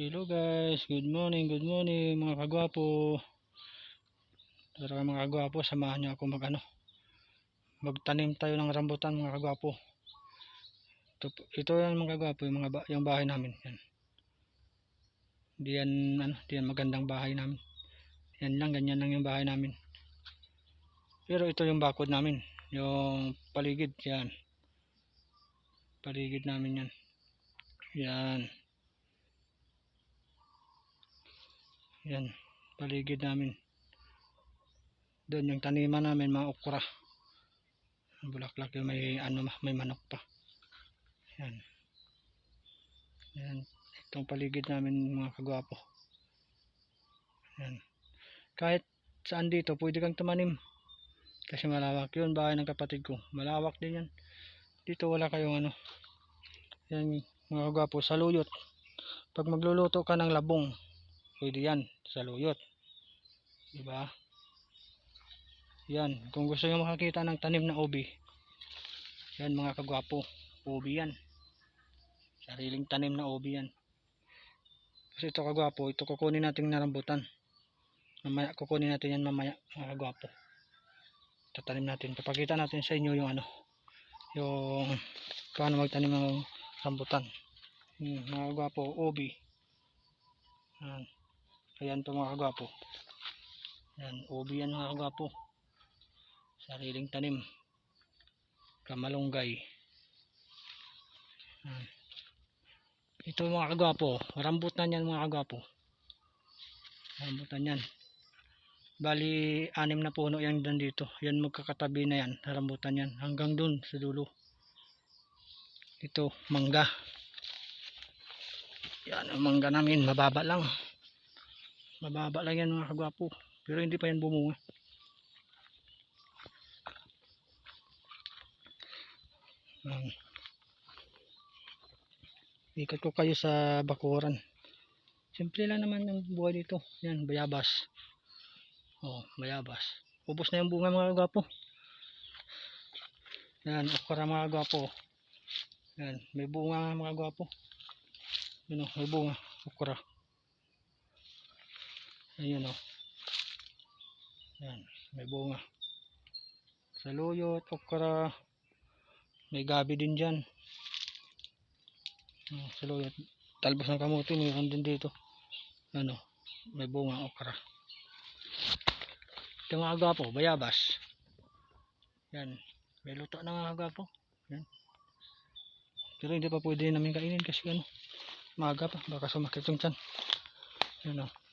Hello guys, good morning, good morning mga kagwapo. Tara mga kagwapo, samahan niyo ako mag ano. Magtanim tayo ng rambutan mga kagwapo. Ito, ito yan mga kagwapo, yung, yung bahay namin. Yan. Di yan, ano, di yan magandang bahay namin. Yan lang, ganyan lang yung bahay namin. Pero ito yung bakod namin. Yung paligid, yan. Paligid namin yan. Yan. Yan, paligid namin. Doon yung taniman namin, mga okra. Bulaklak yung may ano may manok pa. Yan. Yan, itong paligid namin mga kagwapo. Yan. Kahit saan dito, pwede kang tumanim. Kasi malawak yun, bahay ng kapatid ko. Malawak din yan. Dito wala kayong ano. Yan, mga kagwapo, saluyot. Pag magluluto ka ng labong, pwede yan sa luyot. Diba? Yan kung gusto nyo makakita ng tanim na ubi yan mga kagwapo ubi yan. Sariling tanim na ubi yan. Kasi ito kagwapo ito kukunin natin na rambutan mamaya kukunin natin yan mamaya mga kagwapo. Tatanim natin papakita natin sa inyo yung ano yung paano magtanim ng rambutan. Hmm, mga kagwapo ubi. Yan Ayan po mga kagwapo. Ayan, ubi yan mga kagwapo. Sariling tanim. Kamalunggay. Ayan. Ito mga kagwapo. Rambutan yan mga kagwapo. Rambutan yan. Bali, anim na puno yan dito. Yan magkakatabi na yan. Rambutan yan. Hanggang dun sa dulo. Ito, mangga. Yan ang mangga namin. Mababa lang mababa lang yan mga kagwapo. Pero hindi pa yan bumunga. Um, ikat ko kayo sa bakuran. Simple lang naman yung buhay dito. Yan bayabas. Oh bayabas. Ubos na yung bunga mga kagwapo. Yan okra mga kagwapo. Yan may bunga mga kagwapo. Yun o may bunga okra Ayan o. Ayan. May bunga. Saluyot, okra. May gabi din dyan. Ayan, saluyot. Talbos ng kamuti. Mayroon din dito. Ano. May bunga, okra. Ito mga agapo. Bayabas. Yan. May luto na mga agapo. Yan. Pero hindi pa pwede namin kainin kasi ano. Maaga pa. Baka sumakit yung tiyan. Yan o.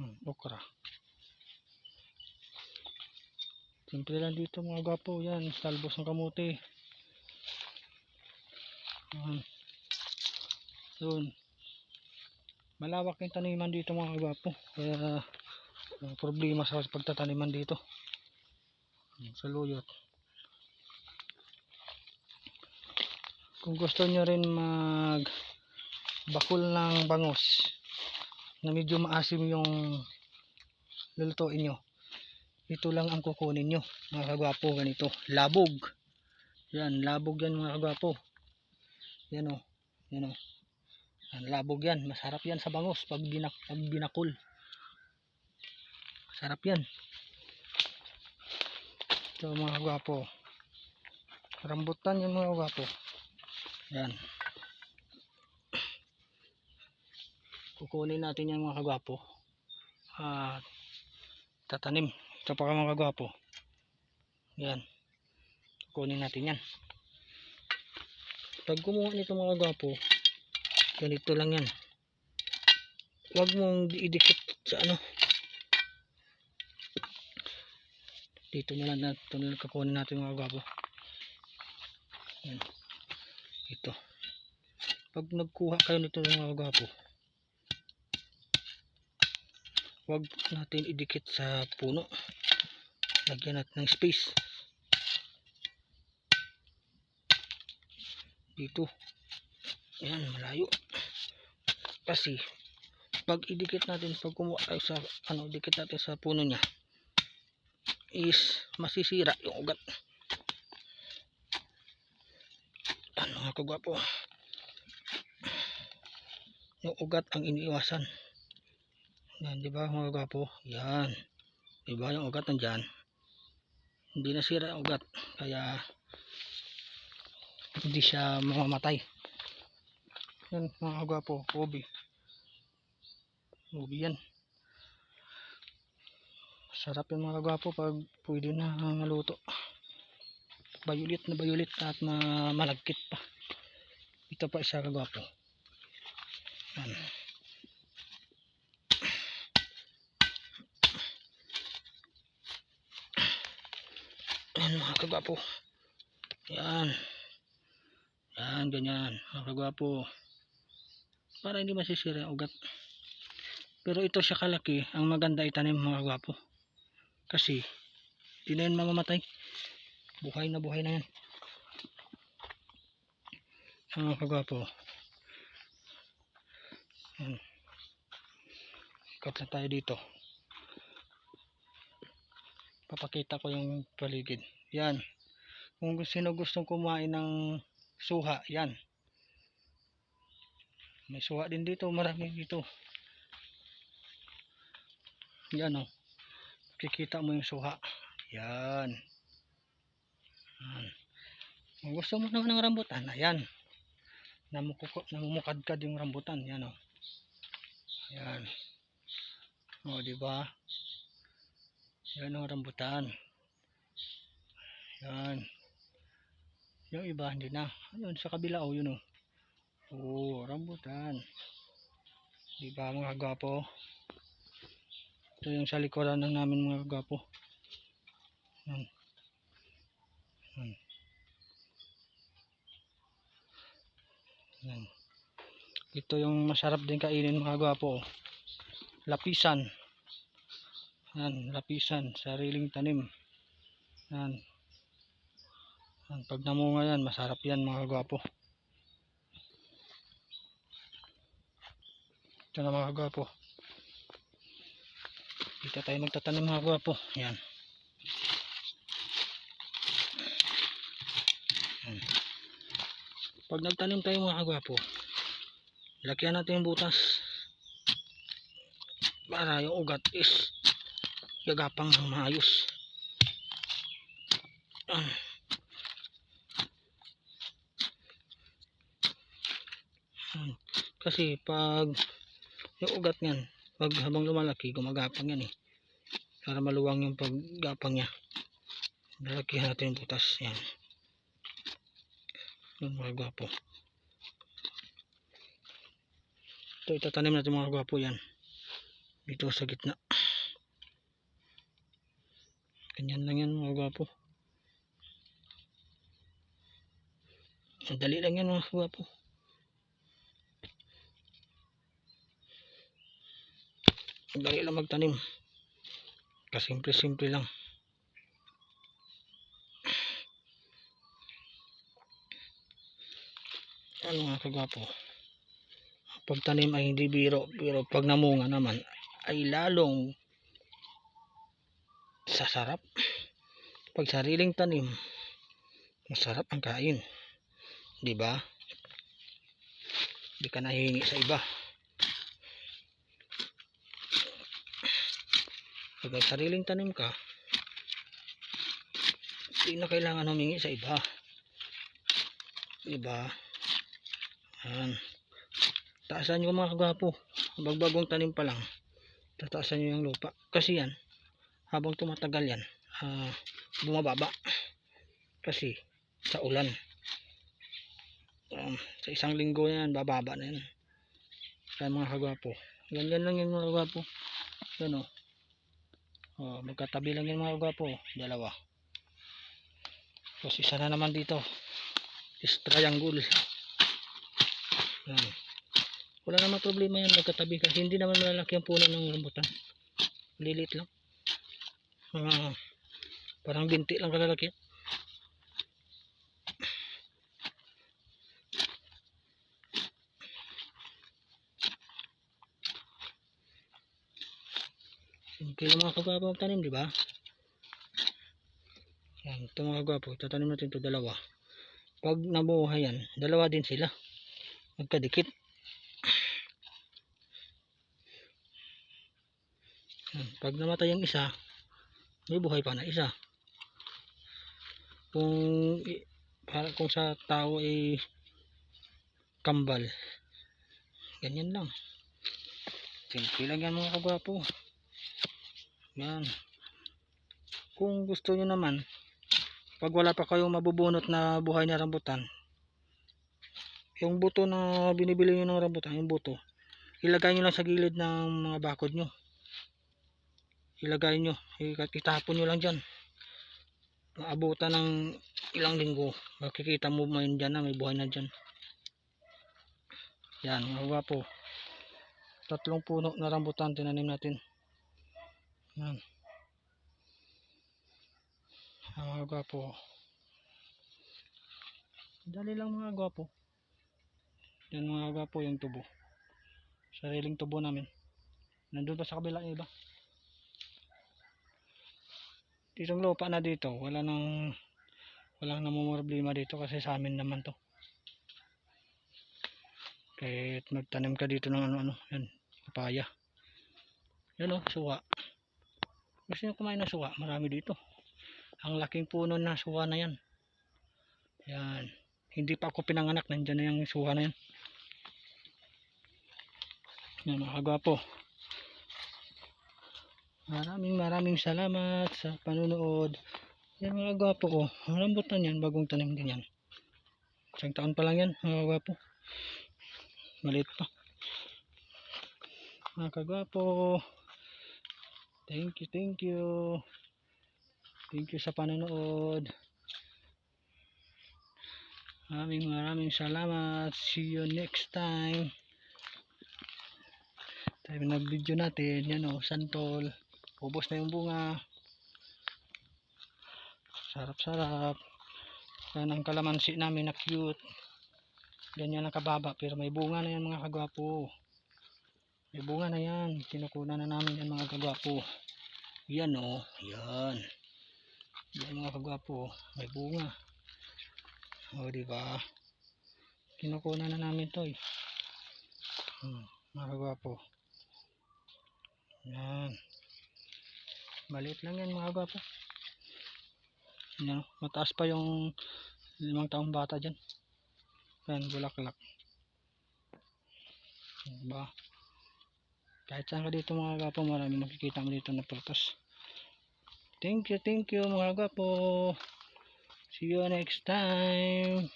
Hmm, okra. Simple lang dito mga gapo. Yan, salbos ng kamote. Yan. Yun. Malawak yung taniman dito mga gapo. Kaya uh, problema sa pagtataniman dito. Sa luyot. Kung gusto nyo rin mag bakul ng bangos na medyo maasim yung lulutuin nyo. Ito lang ang kukunin nyo mga kagwapo ganito. Labog. Yan labog yan mga kagwapo. Yan o yan o yan, labog yan. Masarap yan sa bangos pag, binak pag binakul masarap yan. Ito mga kagwapo. Rambutan yan mga kagwapo. Yan kukunin natin yan mga kagwapo. At tatanim ito pa mga kagwapo. Yan. Kukunin natin yan. Pag kumuha nito mga kagwapo ganito lang yan. Huwag mong idikit sa ano. Dito na lang ito na lang kukunin natin mga kagwapo. Yan. Ito. Pag nagkuha kayo nito mga kagwapo wag natin idikit sa puno. Lagyan natin ng space. Dito. Yan malayo. Kasi pag idikit natin pag kumuha tayo sa ano idikit natin sa puno nya is masisira yung ugat. Ano nga kagwapo. Yung ugat ang iniiwasan. Yan, di ba mga gwapo? Yan. Di ba yung ugat nandyan? Hindi nasira yung ugat. Kaya hindi siya mamamatay. Yan mga gwapo, ubi. Ubi yan. Sarap yung mga gwapo pag pwede na maluto. Bayulit na bayulit at ma malagkit pa. Ito pa isa kagwapo. Yan. Yan mga kagwapo. Yan. Yan, ganyan. Mga kagwapo. Para hindi masisira ang ugat. Pero ito siya kalaki. Ang maganda itanim mga kagwapo. Kasi, hindi na yan mamamatay. Buhay na buhay na yan. Mga kagwapo. Yan. Na tayo dito. Papakita ko yung paligid. Yan. Kung sino gustong kumain ng suha, yan. May suha din dito, marami dito. Yan o. Kikita mo yung suha. Yan. Yan. Kung gusto mo naman ng rambutan, ayan. Namumukadkad yung rambutan. Yan o. Yan. O, di ba? Yan ang rambutan. Yan. Yung iba, hindi na. Ayun, sa kabila, oh, yun, oh. Oh, rambutan. Di ba, mga gwapo? Ito yung sa likuran ng namin, mga gwapo. Yan. Yan. Yan. Ito yung masarap din kainin, mga gwapo. Lapisan. Yan, lapisan, sariling tanim. Yan. Yan, pag namunga yan, masarap yan mga gwapo. Ito na mga gwapo. Dito tayo magtatanim mga gwapo. Yan. Pag nagtanim tayo mga gwapo, lakyan natin yung butas. Para yung ugat is gagapang ng maayos. Ah. Hmm. Kasi pag yung ugat niyan, pag habang lumalaki, gumagapang yan eh. Para maluwang yung paggapang niya. Lalakihan natin yung butas. Yan. Yan mga gwapo. Ito itatanim natin mga gwapo yan. Dito sa gitna. Ganyan lang yan mga gwapo. Madali lang yan mga gwapo. Madali lang magtanim. Kasimple-simple lang. Ano mga kagwapo. Pagtanim ay hindi biro. Pero pag namunga naman ay lalong sasarap. Pag sariling tanim, masarap ang kain. Di ba? Di ka nahihingi sa iba. Pag may sariling tanim ka, hindi na kailangan humingi sa iba. Di ba? Yan. Taasan nyo mga kagwapo. Bagbagong tanim pa lang. Tataasan nyo yung lupa. Kasi yan, habang tumatagal yan, ah, bumababa. Kasi sa ulan. Um, sa isang linggo na yan, bababa na yan. Kaya mga kagwapo. Ganyan lang yung mga kagwapo. Yan o. Oh, magkatabi lang yung mga kagwapo. Dalawa. Tapos isa na naman dito. Is triangle. Yan. Wala naman problema yan magkatabi kasi hindi naman malalaki ang puno ng rambutan. Lilit lang. Ah, parang binti lang kalalaki. malaki yung mga kagwapo ang tanim, di ba? Yan, ito mga kagwapo, tatanim natin ito dalawa. Pag nabuhay yan, dalawa din sila. Magkadikit. Yan, pag namatay ang isa, may buhay pa na isa. Kung para kung sa tao ay kambal. Ganyan lang. Simple lang yan mga kagwapo. Yan. Kung gusto nyo naman, pag wala pa kayong mabubunot na buhay na rambutan, yung buto na binibili nyo ng rambutan, yung buto, ilagay nyo lang sa gilid ng mga bakod nyo. Ilagay nyo, itapon nyo lang dyan. Maabutan ng ilang linggo, makikita mo mo yun dyan na may buhay na dyan. Yan, mga gwapo. Tatlong puno na rambutan tinanim natin. Yan. Ah, gwapo. Dali lang mga gwapo. Yan mga gwapo yung tubo. Sariling tubo namin. Nandun pa sa kabila iba. Ditong lupa na dito, wala nang walang namumroblema dito kasi sa amin naman to. Kahit magtanim ka dito ng ano-ano, yan, papaya. Yan o, suwa. Gusto nyo kumain ng suwa, marami dito. Ang laking puno na suwa na yan. Yan. Hindi pa ako pinanganak, nandyan na yung suwa na yan. Yan mga kagwapo. Maraming maraming salamat sa panunood. Yan mga kagwapo ko. Ang rambutan yan, bagong tanim din yan. Isang taon pa lang yan mga kagwapo. Maliit pa. Mga kagwapo. Thank you, thank you. Thank you sa panonood. Maraming maraming salamat. See you next time. Tayo na video natin. Yan o, santol. Ubos na yung bunga. Sarap-sarap. Yan ang kalamansi namin na cute. Ganyan ang kababa. Pero may bunga na yan mga kagwapo. May bunga na yan. Kinukunan na namin yan mga kagwapo. Yan o. Yan. Yan mga kagwapo. May bunga. O, di ba? Kinukunan na namin to eh. Hmm, mga kagwapo. Yan. Maliit lang yan mga kagwapo. Yan, mataas pa yung limang taong bata dyan. Yan, bulaklak. Diba? Kahit saan ka dito mga kagwapo, marami makikita mo dito na prutas. Thank you, thank you mga kagwapo. See you next time.